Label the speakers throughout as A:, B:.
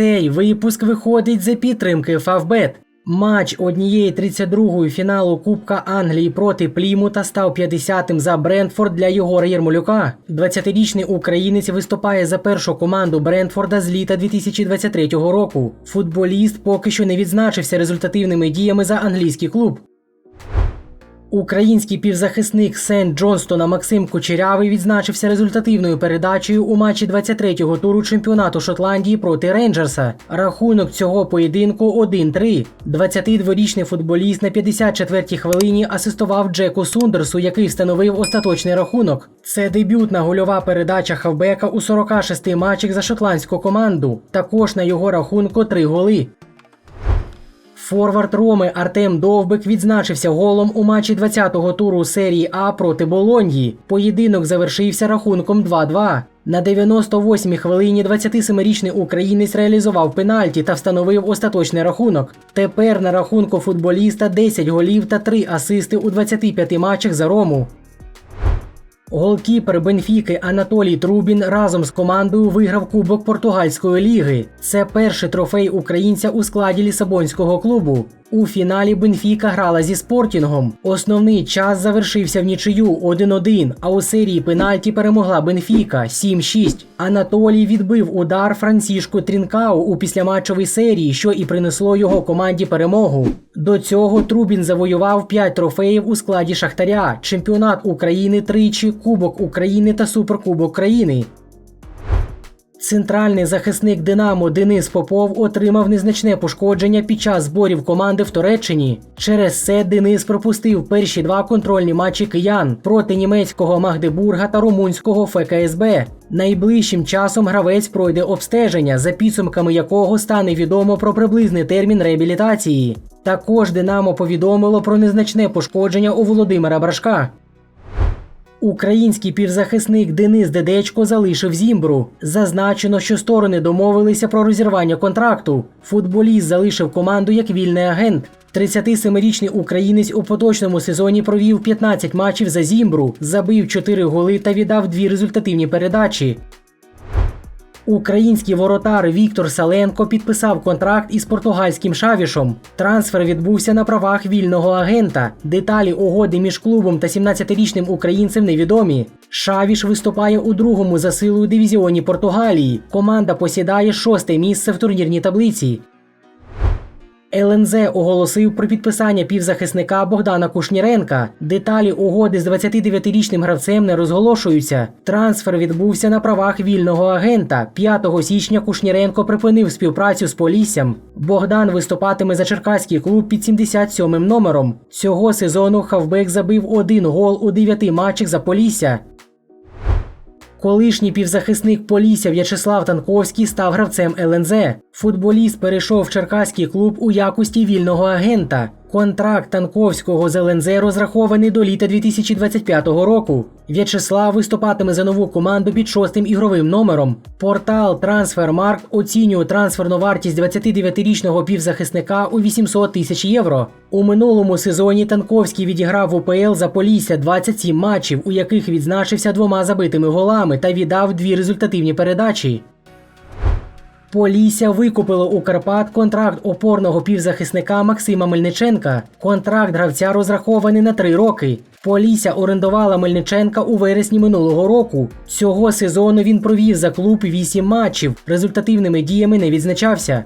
A: Цей випуск виходить за підтримки Фавбет. Матч однієї 32-ї фіналу Кубка Англії проти Плімута став 50-тим за Брентфорд для Єгора Єрмолюка. 20-річний українець виступає за першу команду Брентфорда з літа 2023 року. Футболіст поки що не відзначився результативними діями за англійський клуб. Український півзахисник Сент Джонстона Максим Кучерявий відзначився результативною передачею у матчі 23-го туру чемпіонату Шотландії проти Рейнджерса. Рахунок цього поєдинку 1-3. 22-річний футболіст на 54-й хвилині асистував Джеку Сундерсу, який встановив остаточний рахунок. Це дебютна гольова передача хавбека у 46 матчах за шотландську команду. Також на його рахунку 3 голи. Форвард Роми Артем Довбик відзначився голом у матчі 20-го туру серії А проти Болоньї. Поєдинок завершився рахунком 2-2. На 98-й хвилині 27-річний українець реалізував пенальті та встановив остаточний рахунок. Тепер на рахунку футболіста 10 голів та 3 асисти у 25 матчах за Рому. Голкіпер Бенфіки Анатолій Трубін разом з командою виграв Кубок Португальської ліги. Це перший трофей українця у складі Лісабонського клубу. У фіналі Бенфіка грала зі спортінгом. Основний час завершився в нічию 1-1, а у серії пенальті перемогла Бенфіка 7-6. Анатолій відбив удар Франсішку Трінкау у післяматчовій серії, що і принесло його команді перемогу. До цього Трубін завоював 5 трофеїв у складі Шахтаря, чемпіонат України тричі, Кубок України та Суперкубок країни. Центральний захисник Динамо Денис Попов отримав незначне пошкодження під час зборів команди в Туреччині. Через це Денис пропустив перші два контрольні матчі киян проти німецького Магдебурга та румунського ФКСБ. Найближчим часом гравець пройде обстеження, за підсумками якого стане відомо про приблизний термін реабілітації. Також Динамо повідомило про незначне пошкодження у Володимира Брашка. Український півзахисник Денис Дедечко залишив Зімбру. Зазначено, що сторони домовилися про розірвання контракту. Футболіст залишив команду як вільний агент. 37-річний українець у поточному сезоні провів 15 матчів за Зімбру, забив 4 голи та віддав дві результативні передачі. Український воротар Віктор Саленко підписав контракт із португальським шавішом. Трансфер відбувся на правах вільного агента. Деталі угоди між клубом та 17-річним українцем невідомі. Шавіш виступає у другому за силою дивізіоні Португалії. Команда посідає шосте місце в турнірній таблиці. ЛНЗ оголосив про підписання півзахисника Богдана Кушніренка. Деталі угоди з 29-річним гравцем не розголошуються. Трансфер відбувся на правах вільного агента. 5 січня Кушніренко припинив співпрацю з Поліссям. Богдан виступатиме за черкаський клуб під 77-м номером. Цього сезону Хавбек забив один гол у 9 матчах за Полісся. Колишній півзахисник Полісся В'ячеслав Танковський став гравцем ЛНЗ. Футболіст перейшов в черкаський клуб у якості вільного агента. Контракт Танковського з ЛНЗ розрахований до літа 2025 року. В'ячеслав виступатиме за нову команду під шостим ігровим номером. Портал Transfermarkt оцінює трансферну вартість 29-річного півзахисника у 800 тисяч євро. У минулому сезоні Танковський відіграв в УПЛ за Полісся 27 матчів, у яких відзначився двома забитими голами та віддав дві результативні передачі. Полісся викупило у Карпат контракт опорного півзахисника Максима Мельниченка. Контракт гравця розрахований на три роки. Полісся орендувала Мельниченка у вересні минулого року. Цього сезону він провів за клуб вісім матчів. Результативними діями не відзначався.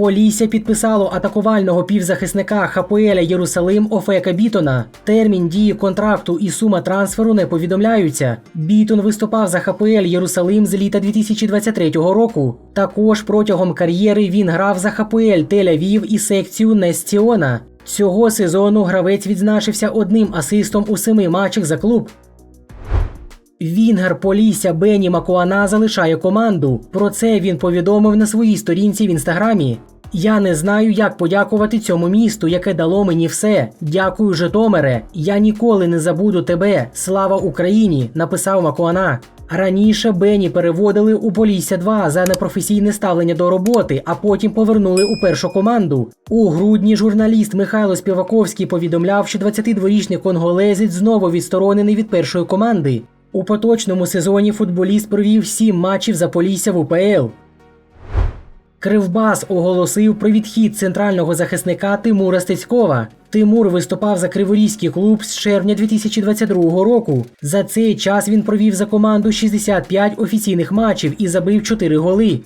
A: Полісся підписало атакувального півзахисника ХПЛ Єрусалим Офека Бітона. Термін дії контракту і сума трансферу не повідомляються. Бітон виступав за ХПЛ Єрусалим з літа 2023 року. Також протягом кар'єри він грав за ХПЛ Тель-Авів і секцію Нестіона. Цього сезону гравець відзначився одним асистом у семи матчах за клуб. Вінгер Полісся Бені Макуана залишає команду. Про це він повідомив на своїй сторінці в інстаграмі. Я не знаю, як подякувати цьому місту, яке дало мені все. Дякую, Житомире. Я ніколи не забуду тебе. Слава Україні! написав Макуана. Раніше Бені переводили у Полісся 2 за непрофесійне ставлення до роботи, а потім повернули у першу команду. У грудні журналіст Михайло Співаковський повідомляв, що 22-річний конголезець знову відсторонений від першої команди. У поточному сезоні футболіст провів сім матчів за Полісся в УПЛ. Кривбас оголосив про відхід центрального захисника Тимура Стецькова. Тимур виступав за Криворізький клуб з червня 2022 року. За цей час він провів за команду 65 офіційних матчів і забив 4 голи.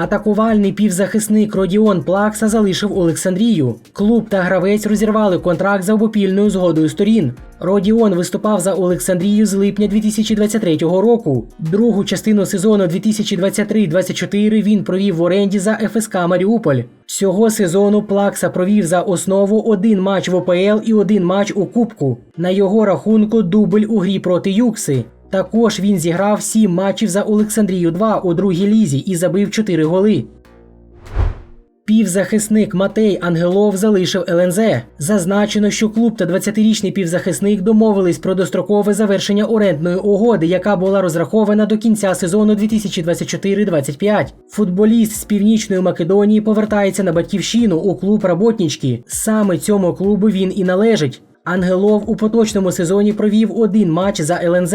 A: Атакувальний півзахисник Родіон Плакса залишив Олександрію. Клуб та гравець розірвали контракт за обопільною згодою сторін. Родіон виступав за Олександрію з липня 2023 року. Другу частину сезону 2023-24 він провів в оренді за ФСК Маріуполь. Цього сезону Плакса провів за основу один матч в ОПЛ і один матч у Кубку. На його рахунку дубль у грі проти Юкси. Також він зіграв 7 матчів за Олександрію 2 у другій лізі і забив 4 голи. Півзахисник Матей Ангелов залишив ЛНЗ. Зазначено, що клуб та 20-річний півзахисник домовились про дострокове завершення орендної угоди, яка була розрахована до кінця сезону 2024-25. Футболіст з північної Македонії повертається на батьківщину у клуб Работнічки. Саме цьому клубу він і належить. Ангелов у поточному сезоні провів один матч за ЛНЗ.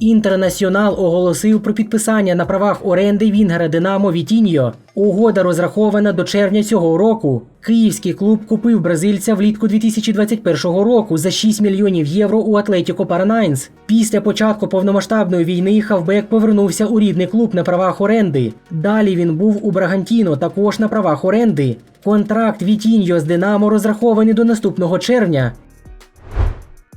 A: Інтернаціонал оголосив про підписання на правах оренди Вінгера Динамо Вітіньо. Угода розрахована до червня цього року. Київський клуб купив бразильця влітку 2021 року за 6 мільйонів євро у Атлетіко Паранайнс. Після початку повномасштабної війни Хавбек повернувся у рідний клуб на правах оренди. Далі він був у Брагантіно, також на правах оренди. Контракт Вітіньо з Динамо розрахований до наступного червня.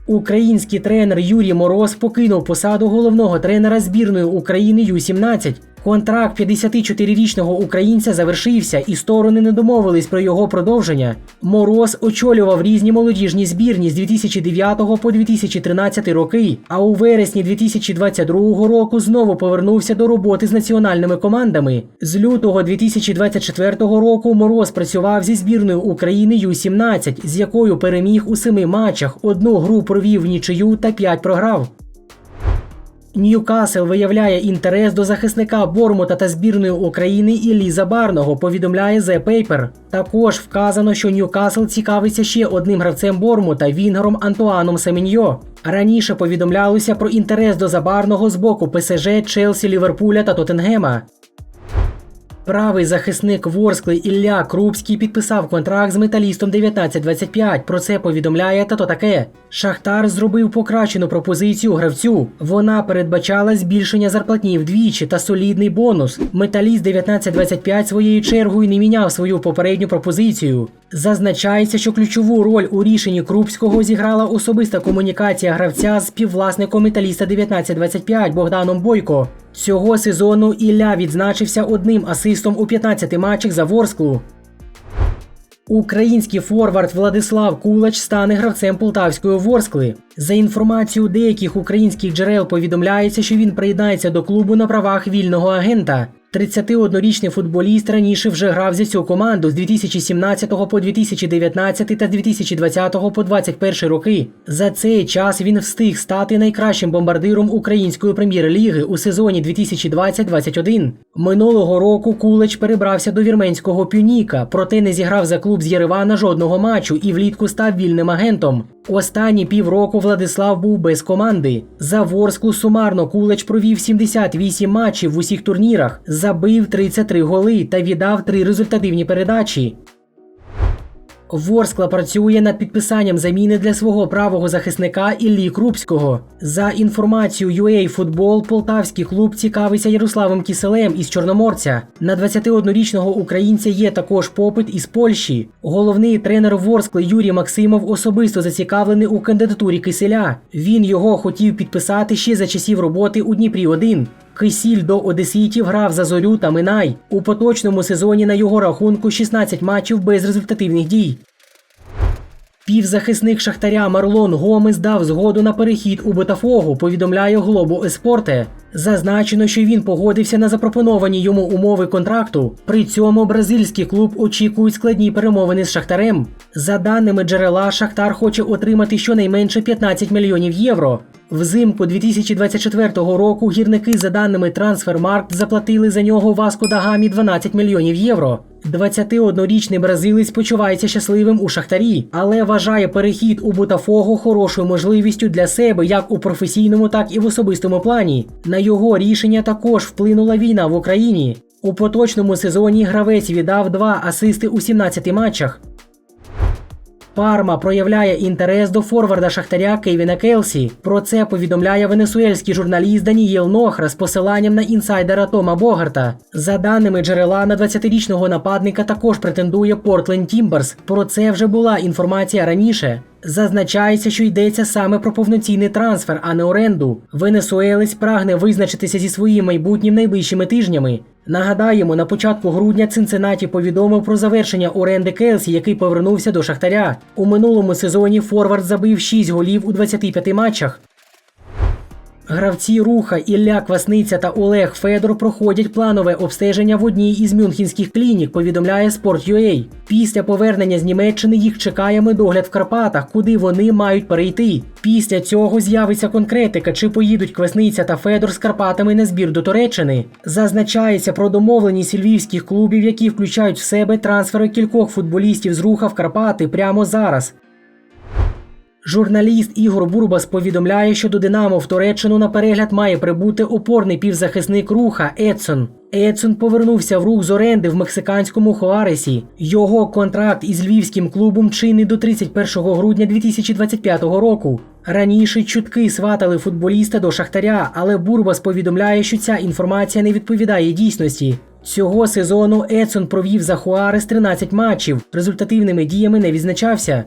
A: Український тренер Юрій Мороз покинув посаду головного тренера збірної України Ю-17. Контракт 54-річного українця завершився, і сторони не домовились про його продовження. Мороз очолював різні молодіжні збірні з 2009 по 2013 роки. А у вересні 2022 року знову повернувся до роботи з національними командами. З лютого 2024 року Мороз працював зі збірною України Ю-17, з якою переміг у семи матчах. Одну гру провів в нічию та п'ять програв. Ньюкасл виявляє інтерес до захисника Бормута та збірної України Іллі Забарного, повідомляє The Paper. Також вказано, що Ньюкасл цікавиться ще одним гравцем Бормута Вінгером Антуаном Семеньо. Раніше повідомлялося про інтерес до Забарного з боку ПСЖ, Челсі, Ліверпуля та Тоттенгема. Правий захисник Ворскли Ілля Крупський підписав контракт з металістом 1925. Про це повідомляє тато таке. Шахтар зробив покращену пропозицію гравцю. Вона передбачала збільшення зарплатні вдвічі та солідний бонус. Металіст 1925 своєю чергою не міняв свою попередню пропозицію. Зазначається, що ключову роль у рішенні Крупського зіграла особиста комунікація гравця з співвласником металіста 1925 Богданом Бойко. Цього сезону Ілля відзначився одним асистом у 15 матчах за Ворсклу. Український форвард Владислав Кулач стане гравцем полтавської Ворскли. За інформацією деяких українських джерел повідомляється, що він приєднається до клубу на правах вільного агента. 31-річний футболіст раніше вже грав за цю команду з 2017 по 2019 та з 2020 по 2021 роки. За цей час він встиг стати найкращим бомбардиром української прем'єр-ліги у сезоні 2020-21. Минулого року Кулич перебрався до вірменського пюніка, проте не зіграв за клуб з Єревана жодного матчу і влітку став вільним агентом. Останні півроку Владислав був без команди. За Ворску сумарно Кулич провів 78 матчів в усіх турнірах, забив 33 голи та віддав три результативні передачі. Ворскла працює над підписанням заміни для свого правого захисника Іллі Крупського. За інформацією UA Football, полтавський клуб цікавиться Ярославом Кіселем із Чорноморця. На 21-річного українця є також попит із Польщі. Головний тренер Ворскли Юрій Максимов особисто зацікавлений у кандидатурі Киселя. Він його хотів підписати ще за часів роботи у Дніпрі 1 Кисіль до Одеситів грав за зорю та Минай. У поточному сезоні на його рахунку 16 матчів без результативних дій. Півзахисник Шахтаря Марлон Гомес дав згоду на перехід у Ботафогу, повідомляє Глобу Еспорте. Зазначено, що він погодився на запропоновані йому умови контракту. При цьому бразильський клуб очікують складні перемовини з Шахтарем. За даними джерела, Шахтар хоче отримати щонайменше 15 мільйонів євро. Взимку 2024 року гірники, за даними Трансфермаркт, заплатили за нього Васко Дагамі 12 мільйонів євро. 21-річний бразилець почувається щасливим у Шахтарі, але вважає перехід у Бутафого хорошою можливістю для себе як у професійному, так і в особистому плані. На його рішення також вплинула війна в Україні. У поточному сезоні гравець віддав два асисти у 17 матчах. Парма проявляє інтерес до форварда Шахтаря Кевіна Келсі. Про це повідомляє венесуельський журналіст Данієл Нохра з посиланням на інсайдера Тома Богарта. За даними джерела, на 20-річного нападника також претендує Портленд Тімберс. Про це вже була інформація раніше. Зазначається, що йдеться саме про повноцінний трансфер, а не оренду. Венесуелець прагне визначитися зі своїм майбутнім найближчими тижнями. Нагадаємо, на початку грудня Цинценаті повідомив про завершення оренди Келсі, який повернувся до Шахтаря. У минулому сезоні Форвард забив 6 голів у 25 матчах. Гравці руха Ілля Квасниця та Олег Федор проходять планове обстеження в одній із мюнхенських клінік, повідомляє Sport.ua. Після повернення з Німеччини їх чекає медогляд в Карпатах, куди вони мають перейти. Після цього з'явиться конкретика, чи поїдуть Квасниця та Федор з Карпатами на збір до Туреччини. Зазначається про домовленість львівських клубів, які включають в себе трансфери кількох футболістів з руха в Карпати прямо зараз. Журналіст Ігор Бурбас повідомляє, що до Динамо в Туреччину на перегляд має прибути опорний півзахисник руха Едсон. Едсон повернувся в рух з оренди в мексиканському Хуаресі. Його контракт із львівським клубом чинний до 31 грудня 2025 року. Раніше чутки сватали футболіста до Шахтаря, але Бурбас повідомляє, що ця інформація не відповідає дійсності. Цього сезону Едсон провів за Хуарес 13 матчів. Результативними діями не відзначався.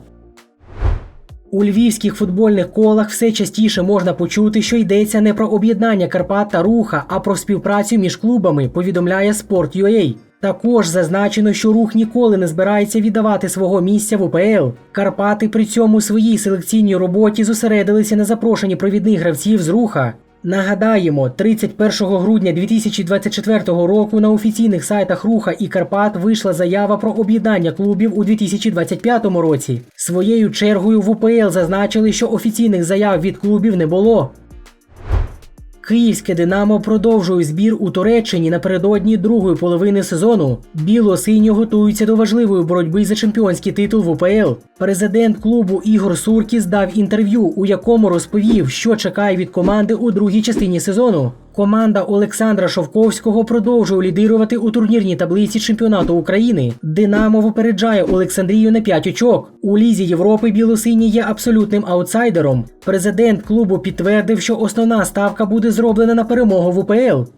A: У львівських футбольних колах все частіше можна почути, що йдеться не про об'єднання Карпат та руха, а про співпрацю між клубами, повідомляє Sport.ua. Також зазначено, що рух ніколи не збирається віддавати свого місця в УПЛ. Карпати при цьому своїй селекційній роботі зосередилися на запрошенні провідних гравців з руха. Нагадаємо, 31 грудня 2024 року на офіційних сайтах Руха і Карпат вийшла заява про об'єднання клубів у 2025 році. Своєю чергою в УПЛ зазначили, що офіційних заяв від клубів не було. Київське Динамо продовжує збір у Туреччині напередодні другої половини сезону. Біло-сині готуються до важливої боротьби за чемпіонський титул в УПЛ. Президент клубу Ігор Суркіс дав інтерв'ю, у якому розповів, що чекає від команди у другій частині сезону. Команда Олександра Шовковського продовжує лідирувати у турнірній таблиці чемпіонату України. Динамо випереджає Олександрію на 5 очок. У лізі Європи білосині є абсолютним аутсайдером. Президент клубу підтвердив, що основна ставка буде зроблена на перемогу в УПЛ.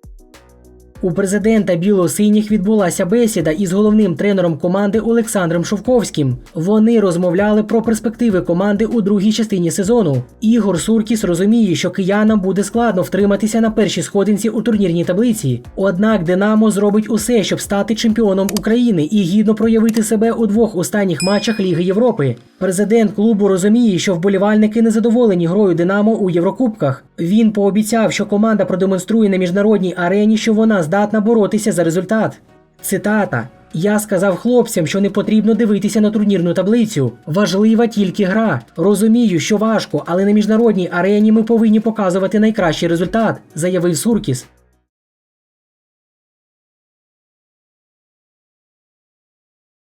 A: У президента біло-синіх відбулася бесіда із головним тренером команди Олександром Шовковським. Вони розмовляли про перспективи команди у другій частині сезону. Ігор Суркіс розуміє, що киянам буде складно втриматися на першій сходинці у турнірній таблиці. Однак Динамо зробить усе, щоб стати чемпіоном України і гідно проявити себе у двох останніх матчах Ліги Європи. Президент клубу розуміє, що вболівальники не задоволені грою Динамо у Єврокубках. Він пообіцяв, що команда продемонструє на міжнародній арені, що вона здатна боротися за результат. Цитата. Я сказав хлопцям, що не потрібно дивитися на турнірну таблицю. Важлива тільки гра. Розумію, що важко, але на міжнародній арені ми повинні показувати найкращий результат, заявив Суркіс.